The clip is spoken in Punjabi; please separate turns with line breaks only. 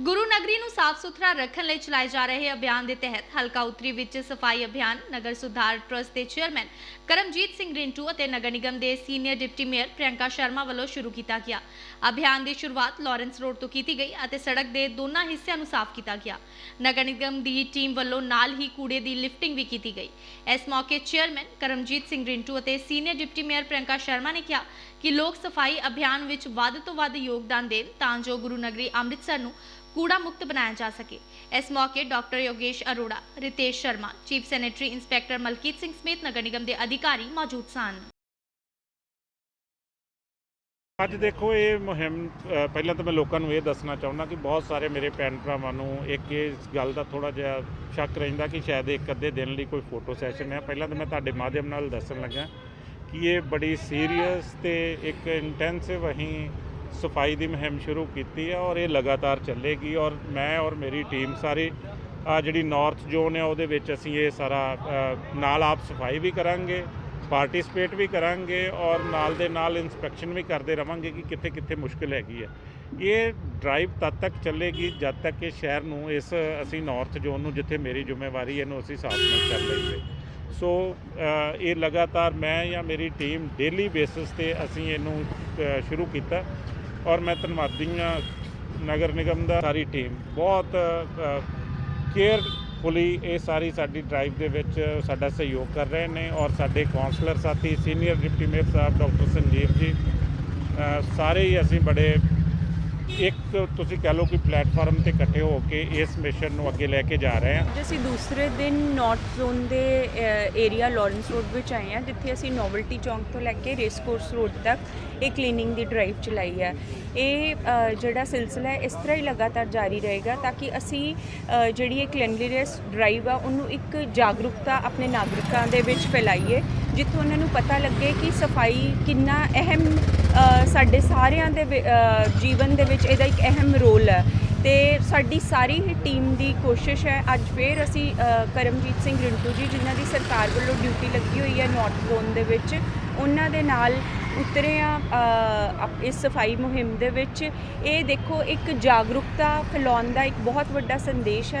ਗੁਰੂ ਨਗਰੀ ਨੂੰ ਸਾਫ਼ ਸੁਥਰਾ ਰੱਖਣ ਲਈ ਚਲਾਏ ਜਾ ਰਹੇ ਅਭਿਆਨ ਦੇ ਤਹਿਤ ਹਲਕਾ ਉਤਰੀ ਵਿੱਚ ਸਫ਼ਾਈ ਅਭਿਆਨ, ਨਗਰ ਸੁਧਾਰ ਟਰਸਟ ਦੇ ਚੇਅਰਮੈਨ ਕਰਮਜੀਤ ਸਿੰਘ ਰਿੰਟੂ ਅਤੇ ਨਗਰ ਨਿਗਮ ਦੇ senior deputy mayor Priyanka Sharma ਵੱਲੋਂ ਸ਼ੁਰੂ ਕੀਤਾ ਗਿਆ। ਅਭਿਆਨ ਦੀ ਸ਼ੁਰੂਆਤ ਲਾਰੈਂਸ ਰੋਡ ਤੋਂ ਕੀਤੀ ਗਈ ਅਤੇ ਸੜਕ ਦੇ ਦੋਨਾਂ ਹਿੱਸਿਆਂ ਨੂੰ ਸਾਫ਼ ਕੀਤਾ ਗਿਆ। ਨਗਰ ਨਿਗਮ ਦੀ ਟੀਮ ਵੱਲੋਂ ਨਾਲ ਹੀ ਕੂੜੇ ਦੀ ਲਿਫਟਿੰਗ ਵੀ ਕੀਤੀ ਗਈ। ਇਸ ਮੌਕੇ ਚੇਅਰਮੈਨ ਕਰਮਜੀਤ ਸਿੰਘ ਰਿੰਟੂ ਅਤੇ senior deputy mayor Priyanka Sharma ਨੇ ਕਿਹਾ ਕਿ ਲੋਕ ਸਫ਼ਾਈ ਅਭਿਆਨ ਵਿੱਚ ਵੱਧ ਤੋਂ ਵੱਧ ਯੋਗਦਾਨ ਦੇਣ ਤਾਂ ਜੋ ਗੁਰੂ ਨਗਰੀ ਅੰਮ੍ਰਿਤਸਰ ਨੂੰ ਕੂੜਾ ਮੁਕਤ ਬਣਾਇਆ ਜਾ ਸਕੇ। ਇਸ ਮੌਕੇ doctor Yogesh Arora, Ritesh Sharma, chief sanitary inspector Malkit Singh ਸਮੇਤ ਨਗਰ ਨਿਗਮ ਦੇ ਅਧਿਕਾਰੀ ਮੌਜੂਦ ਸਨ।
ਅੱਜ ਦੇਖੋ, ਇਹ ਮੁਹਿੰਮ ਪਹਿਲਾਂ ਤਾਂ ਮੈਂ ਲੋਕਾਂ ਨੂੰ ਇਹ ਦੱਸਣਾ ਚਾਹੁੰਦਾ ਕਿ ਬਹੁਤ ਸਾਰੇ ਮੇਰੇ ਭੈਣ ਭਰਾਵਾਂ ਨੂੰ ਇੱਕ ਇਸ ਗੱਲ ਦਾ ਥੋੜਾ ਜਿਹਾ ਸ਼ੱਕ ਰਹਿੰਦਾ ਕਿ ਸ਼ਾਇਦ ਇੱਕ ਅੱਧੇ ਦਿਨ ਲਈ ਕੋਈ ਫੋਟੋ ਸੈਸ਼ਨ ਹੈ। ਪਹਿਲਾਂ ਤਾਂ ਮੈਂ ਤੁਹਾਡੇ ਮਾਧਿਅਮ ਨਾਲ ਦੱਸਣ ਲੱਗਾ ਕਿ ਇਹ ਬੜੀ ਸੀਰੀਅਸ ਤੇ ਇੱਕ ਇੰਟੈਂਸਿਵ ਅਸੀਂ ਸਫ਼ਾਈ ਦੀ ਮੁਹਿੰਮ ਸ਼ੁਰੂ ਕੀਤੀ ਹੈ ਔਰ ਇਹ ਲਗਾਤਾਰ ਚੱਲੇਗੀ ਔਰ ਮੈਂ ਔਰ ਮੇਰੀ ਟੀਮ ਸਾਰੀ ਆ ਜਿਹੜੀ ਨਾਰਥ ਜ਼ੋਨ ਹੈ ਉਹਦੇ ਵਿੱਚ ਅਸੀਂ ਇਹ ਸਾਰਾ ਨਾਲ ਆਪ ਸਫ਼ਾਈ ਵੀ ਕਰਾਂਗੇ ਪਾਰਟਿਸਿਪੇਟ ਵੀ ਕਰਾਂਗੇ ਔਰ ਨਾਲ ਦੇ ਨਾਲ ਇਨਸਪੈਕਸ਼ਨ ਵੀ ਕਰਦੇ ਰਵਾਂਗੇ ਕਿ ਕਿੱਥੇ ਕਿੱਥੇ ਮੁਸ਼ਕਲ ਹੈਗੀ ਹੈ ਇਹ ਡਰਾਈਵ ਤਦ ਤੱਕ ਚੱਲੇਗੀ ਜਦ ਤੱਕ ਇਹ ਸ਼ਹਿਰ ਨੂੰ ਇਸ ਅਸੀਂ ਨਾਰਥ ਜ਼ੋਨ ਨੂੰ ਜਿੱਥੇ ਮੇਰੀ ਜ਼ਿੰਮੇਵਾਰੀ ਹੈ, ਇਹਨੂੰ ਅਸੀਂ ਸਾਫ਼ ਨਹੀਂ ਕਰ ਲਈਏ ਸੋ ਇਹ ਲਗਾਤਾਰ ਮੈਂ ਜਾਂ ਮੇਰੀ ਟੀਮ ਡੇਲੀ ਬੇਸਿਸ ਤੇ ਅਸੀਂ ਇਹਨੂੰ ਸ਼ੁਰੂ ਕੀਤਾ। ਔਰ ਮੈਂ ਧੰਨਵਾਦੀ ਹਾਂ ਨਗਰ ਨਿਗਮ ਦਾ, ਸਾਰੀ ਟੀਮ ਬਹੁਤ ਕੇਅਰਫੁਲੀ ਇਹ ਸਾਰੀ ਸਾਡੀ ਡਰਾਈਵ ਦੇ ਵਿੱਚ ਸਾਡਾ ਸਹਿਯੋਗ ਕਰ ਰਹੇ ਨੇ ਔਰ ਸਾਡੇ ਕਾਉਂਸਲਰ ਸਾਥੀ ਸੀਨੀਅਰ ਡਿਪਟੀ ਮੇਅਰ ਸਾਹਿਬ, ਡਾਕਟਰ ਸੰਜੀਵ ਜੀ ਸਾਰੇ ਹੀ ਅਸੀਂ ਬੜੇ ਇੱਕ ਤੁਸੀਂ ਕਹਿ ਲਓ ਕਿ ਪਲੇਟਫਾਰਮ ਤੇ ਇਕੱਠੇ ਹੋ ਕੇ ਇਸ ਮਿਸ਼ਨ ਨੂੰ ਅੱਗੇ ਲੈ ਕੇ ਜਾ ਰਹੇ ਹਾਂ।
ਅੱਜ ਅਸੀਂ ਦੂਸਰੇ ਦਿਨ ਨਾਰਥ ਜ਼ੋਨ ਦੇ ਏਰੀਆ ਲਾਰੈਂਸ ਰੋਡ ਵਿੱਚ ਆਏ ਹਾਂ, ਜਿੱਥੇ ਅਸੀਂ ਨੋਵਲਟੀ ਚੌਂਕ ਤੋਂ ਲੈ ਕੇ ਰੇਸ ਕੋਰਸ ਰੋਡ ਤੱਕ ਇਹ ਕਲੀਨਿੰਗ ਦੀ ਡਰਾਈਵ ਚਲਾਈ ਹੈ। ਇਹ ਜਿਹੜਾ ਸਿਲਸਿਲਾ ਇਸ ਤਰ੍ਹਾਂ ਹੀ ਲਗਾਤਾਰ ਜਾਰੀ ਰਹੇਗਾ ਤਾਂ ਕਿ ਅਸੀਂ ਜਿਹੜੀ ਇਹ ਕਲੀਨਲੀਨੈਸ ਡਰਾਈਵ ਆ, ਉਹਨੂੰ ਇੱਕ ਜਾਗਰੂਕਤਾ ਆਪਣੇ ਨਾਗਰਿਕਾਂ ਦੇ ਵਿੱਚ ਫੈਲਾਈਏ। ਜਿੱਥੋਂ ਉਹਨਾਂ ਨੂੰ ਪਤਾ ਲੱਗੇ ਕਿ ਸਫ਼ਾਈ ਕਿੰਨਾ ਅਹਿਮ ਸਾਡੇ ਸਾਰਿਆਂ ਦੇ ਜੀਵਨ ਦੇ ਵਿੱਚ ਇਹਦਾ ਇੱਕ ਅਹਿਮ ਰੋਲ ਹੈ। ਤੇ ਸਾਡੀ ਸਾਰੀ ਹੀ ਟੀਮ ਦੀ ਕੋਸ਼ਿਸ਼ ਹੈ, ਅੱਜ ਫੇਰ ਅਸੀਂ ਕਰਮਜੀਤ ਸਿੰਘ ਰਿੰਟੂ ਜੀ, ਜਿਨ੍ਹਾਂ ਦੀ ਸਰਕਾਰ ਵੱਲੋਂ ਡਿਊਟੀ ਲੱਗੀ ਹੋਈ ਹੈ ਨਾਰਥ ਜ਼ੋਨ ਦੇ ਵਿੱਚ, ਉਹਨਾਂ ਦੇ ਨਾਲ ਉਤਰੇ ਆ ਇਸ ਸਫ਼ਾਈ ਮੁਹਿੰਮ ਦੇ ਵਿੱਚ। ਇਹ ਦੇਖੋ, ਇੱਕ ਜਾਗਰੂਕਤਾ ਫੈਲਾਉਣ ਦਾ ਇੱਕ ਬਹੁਤ ਵੱਡਾ ਸੰਦੇਸ਼ ਹੈ।